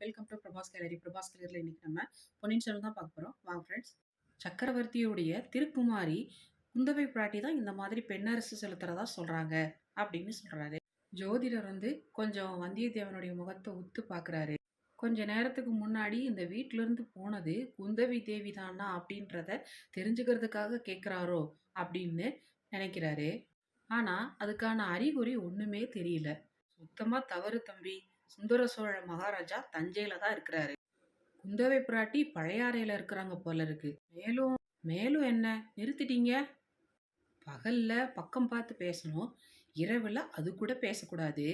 Welcome to Prabhas gallery Prabhas கேலரியில் இன்றைக்கி நம்ம பொன்னியின் செல்வன் தான் பார்க்க போகிறோம் வாங்க ஃப்ரெண்ட்ஸ் சக்கரவர்த்தியுடைய திருக்குமாரி குந்தவை பிராட்டி தான் இந்த மாதிரி பெண்ணரசு செலுத்துறதா சொல்கிறாங்க அப்படின்னு சொல்கிறாரு ஜோதிடர் வந்து கொஞ்சம் வந்தியத்தேவனுடைய முகத்தை உத்து பார்க்குறாரு கொஞ்ச நேரத்துக்கு முன்னாடி இந்த வீட்டிலேருந்து போனது குந்தவி தேவி தானா அப்படின்றத தெரிஞ்சுக்கிறதுக்காக கேட்குறாரோ அப்படின்னு நினைக்கிறாரு. ஆனால் அதுக்கான அறிகுறி ஒன்றுமே தெரியல. சுத்தமாக தவறு தம்பி. சுந்தர சோழ மகாராஜா தஞ்சையில தான் இருக்கிறாரு. குந்தவை பிராட்டி பழையாறையில இருக்கிறாங்க போல இருக்கு. மேலும் மேலும் என்ன? நிறுத்திட்டீங்க? பகல்ல பக்கம் பார்த்து பேசணும். இரவில் அது கூட பேசக்கூடாது.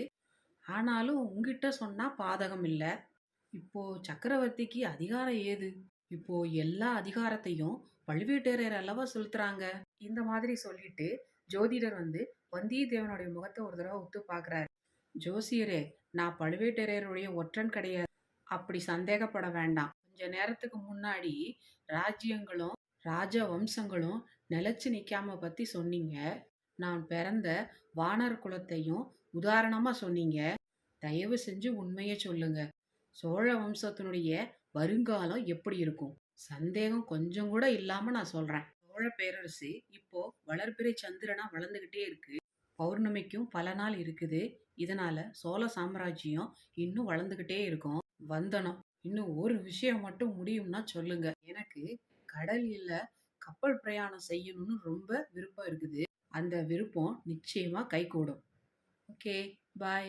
ஆனாலும் உங்ககிட்ட சொன்னா பாதகம் இல்லை. இப்போ சக்கரவர்த்திக்கு அதிகாரம் ஏது? இப்போ எல்லா அதிகாரத்தையும் பழுவேட்டரையர் அல்லவா செலுத்துறாங்க? இந்த மாதிரி சொல்லிட்டு ஜோதிடர் வந்து வந்தியத்தேவனுடைய முகத்தை ஒரு தடவை ஒத்து பார்க்குறாரு. ஜோசியரே நான் பழுவேட்டரையருடைய ஒற்றன் கிடையாது. அப்படி சந்தேகப்பட வேண்டாம். கொஞ்ச நேரத்துக்கு முன்னாடி ராஜ்யங்களும் ராஜ வம்சங்களும் நிலச்சி நிற்காம பற்றி சொன்னீங்க. நான் பிறந்த வானர் குலத்தையும் உதாரணமாக சொன்னீங்க. தயவு செஞ்சு உண்மையை சொல்லுங்க. சோழ வம்சத்தினுடைய வருங்காலம் எப்படி இருக்கும்? சந்தேகம் கொஞ்சம் கூட இல்லாமல் நான் சொல்கிறேன் சோழ பேரரசு இப்போ வளர்பிறை சந்திரனா வளர்ந்துக்கிட்டே இருக்கு. பௌர்ணமிக்கும் பல நாள் இருக்குது. இதனால சோழ சாம்ராஜ்யம் இன்னும் வளர்ந்துக்கிட்டே இருக்கும். வந்தனம். இன்னும் ஒரு விஷயம் மட்டும் முடியும்னா சொல்லுங்க. எனக்கு கடலில் கப்பல் பிரயாணம் செய்யணும்னு ரொம்ப விருப்பம் இருக்குது. அந்த விருப்பம் நிச்சயமா கைகூடும். Okay bye.